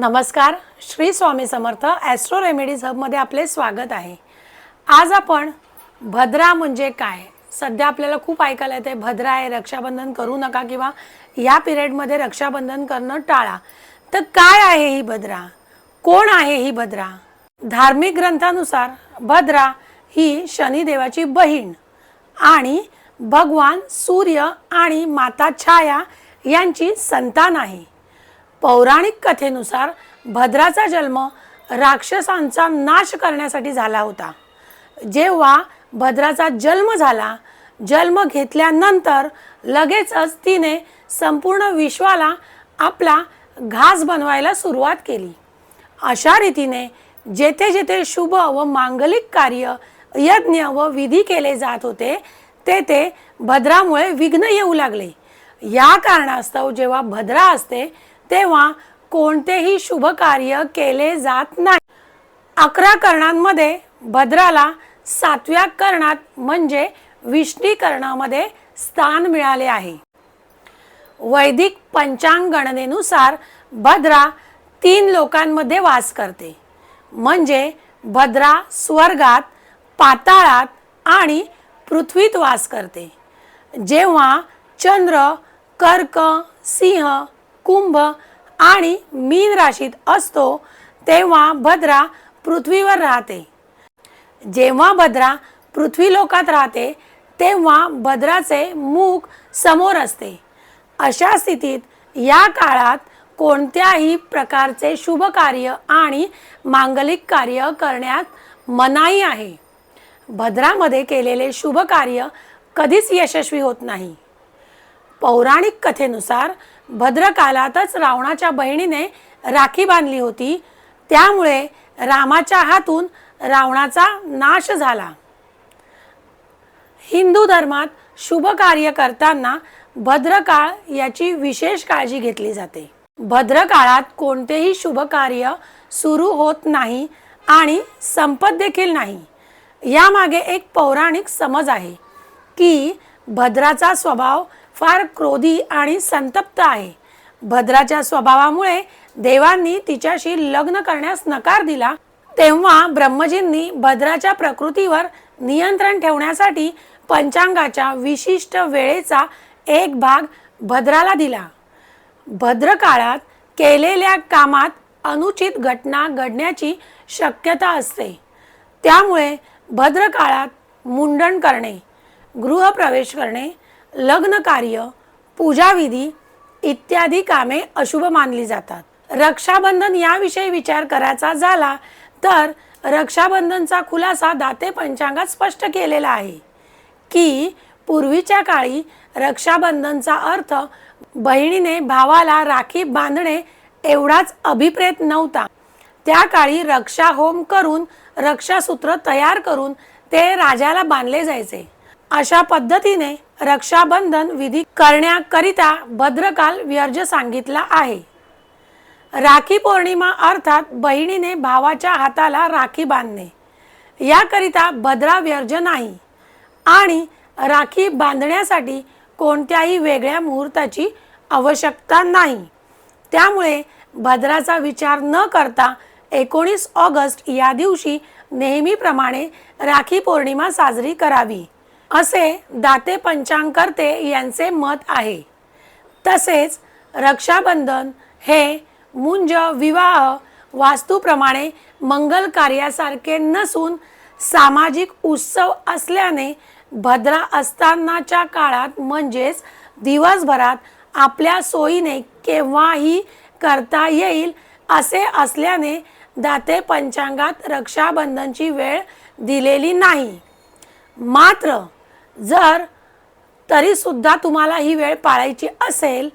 नमस्कार Shri Swami Samarth astro remedies हबमध्ये आपले स्वागत आहे. आज आपण भद्रा म्हणजे काय? सध्या आपल्याला खूप ऐकायला येते भद्रा आहे रक्षाबंधन करू नका किंवा या पिरियडमध्ये रक्षाबंधन करणं टाळा. तर काय आहे ही भद्रा? कोण आहे ही भद्रा? धार्मिक ग्रंथानुसार भद्रा ही शनिदेवाची बहीण आणि भगवान सूर्य आणि माता छाया यांची संतान आहे. पौराणिक कथेनुसार भद्राचा जन्म राक्षसांचा नाश करण्यासाठी झाला होता. जेव्हा भद्राचा जन्म झाला जन्म घेतल्यानंतर लगेचच तिने संपूर्ण विश्वाला आपला घास बनवायला सुरुवात केली. अशा रीतीने जेथे जेथे शुभ व मांगलिक कार्य यज्ञ व विधी केले जात होते तेथे भद्रामुळे विघ्न येऊ लागले. या कारणास्तव जेव्हा भद्रा असते तेव्हा कोणतेही शुभ कार्य केले जात नाही. अकरा कर्णांमध्ये भद्राला सातव्या कर्णात म्हणजे विष्णीकरणामध्ये स्थान मिळाले आहे. वैदिक पंचांग गणनेनुसार भद्रा तीन लोकांमध्ये वास करते. म्हणजे भद्रा स्वर्गात पाताळात आणि पृथ्वीत वास करते. जेव्हा चंद्र कर्क सिंह कुंभ आणि मीन राशीत असतो तेव्हा भद्रा पृथ्वीवर राहते. जेव्हा भद्रा पृथ्वी लोकात राहते तेव्हा भद्राचे मुख समोर असते. अशा स्थितीत या काळात कोणत्याही प्रकारचे शुभ कार्य आणि मांगलिक कार्य करण्यात मनाई आहे. भद्रामध्ये केलेले शुभ कार्य कधीच यशस्वी होत नाही. पौराणिक कथेनुसार भद्रकालातच रावणाच्या बहिणीने राखी बांधली होती. त्यामुळे रामाच्या हातून रावणाचा नाश झाला. हिंदू धर्मात शुभ कार्य करताना भद्रकाळ याची विशेष काळजी घेतली जाते. भद्रकाळात कोणतेही शुभ कार्य सुरू होत नाही आणि संपत देखील नाही. यामागे एक पौराणिक समज आहे की भद्राचा स्वभाव फार क्रोधी आणि संतप्त आहे. भद्राच्या स्वभावामुळे देवांनी तिच्याशी लग्न करण्यास नकार दिला तेव्हा ब्रह्मजींनी भद्राच्या प्रकृतीवर नियंत्रण ठेवण्यासाठी पंचांगाच्या विशिष्ट वेळेचा एक भाग भद्राला दिला. भद्रकाळात केलेल्या कामात अनुचित घटना घडण्याची शक्यता असते. त्यामुळे भद्रकाळात मुंडन करणे गृहप्रवेश करणे लग्न कार्य पूजाविधी इत्यादी कामे अशुभ मानली जातात. रक्षाबंधन याविषयी विचार करायचा झाला तर रक्षाबंधनचा खुलासा दाते पंचांगात स्पष्ट केलेला आहे की पूर्वीच्या काळी रक्षाबंधनचा अर्थ बहिणीने भावाला राखी बांधणे एवढाच अभिप्रेत नव्हता. त्या काळी रक्षा होम करून रक्षासूत्र तयार करून ते राजाला बांधले जायचे. अशा पद्धतीने रक्षाबंधन विधी करण्याकरिता भद्रकाल व्यर्ज सांगितला आहे. राखी पौर्णिमा अर्थात बहिणीने भावाच्या हाताला राखी बांधणे. याकरिता भद्रा व्यर्ज नाही आणि राखी बांधण्यासाठी कोणत्याही वेगळ्या मुहूर्ताची आवश्यकता नाही. त्यामुळे भद्राचा विचार न करता एकोणीस ऑगस्ट या दिवशी नेहमीप्रमाणे राखी पौर्णिमा साजरी करावी. असे दाते पंचांगकर्ते यांचे मत आहे. तसेच रक्षाबंधन हे मुंज विवाह वास्तूप्रमाणे मंगल कार्यासारखे नसून सामाजिक उत्सव असल्याने भद्रा असतानाच्या काळात म्हणजेच दिवसभरात आपल्या सोयीने केव्हाही करता येईल असे असल्याने दाते पंचांगात रक्षाबंधनची वेळ दिलेली नाही. मात्र जर तरीसुद्धा तुम्हाला ही वेळ पाळायची असेल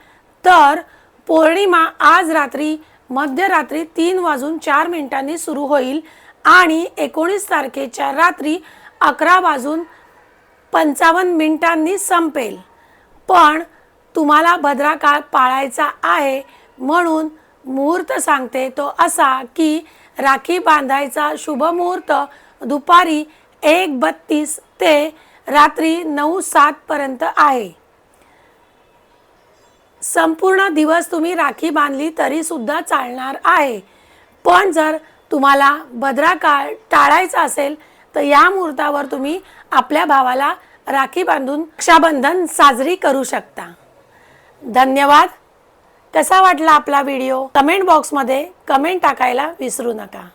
तर पौर्णिमा आज रात्री मध्यरात्री तीन वाजून चार मिनिटांनी सुरू होईल आणि एकोणीस तारखेच्या रात्री अकरा वाजून पंचावन्न मिनिटांनी संपेल. पण तुम्हाला भद्रा काळ पाळायचा आहे म्हणून मुहूर्त सांगते तो असा की राखी बांधायचा शुभ मुहूर्त दुपारी एक बत्तीस ते रात्री नऊ सातपर्यंत आहे. संपूर्ण दिवस तुम्ही राखी बांधली तरीसुद्धा चालणार आहे. पण जर तुम्हाला भद्रा काळ टाळायचा असेल तर या मुहूर्तावर तुम्ही आपल्या भावाला राखी बांधून रक्षाबंधन साजरी करू शकता. धन्यवाद. कसा वाटला आपला व्हिडिओ? कमेंट बॉक्समध्ये कमेंट टाकायला विसरू नका.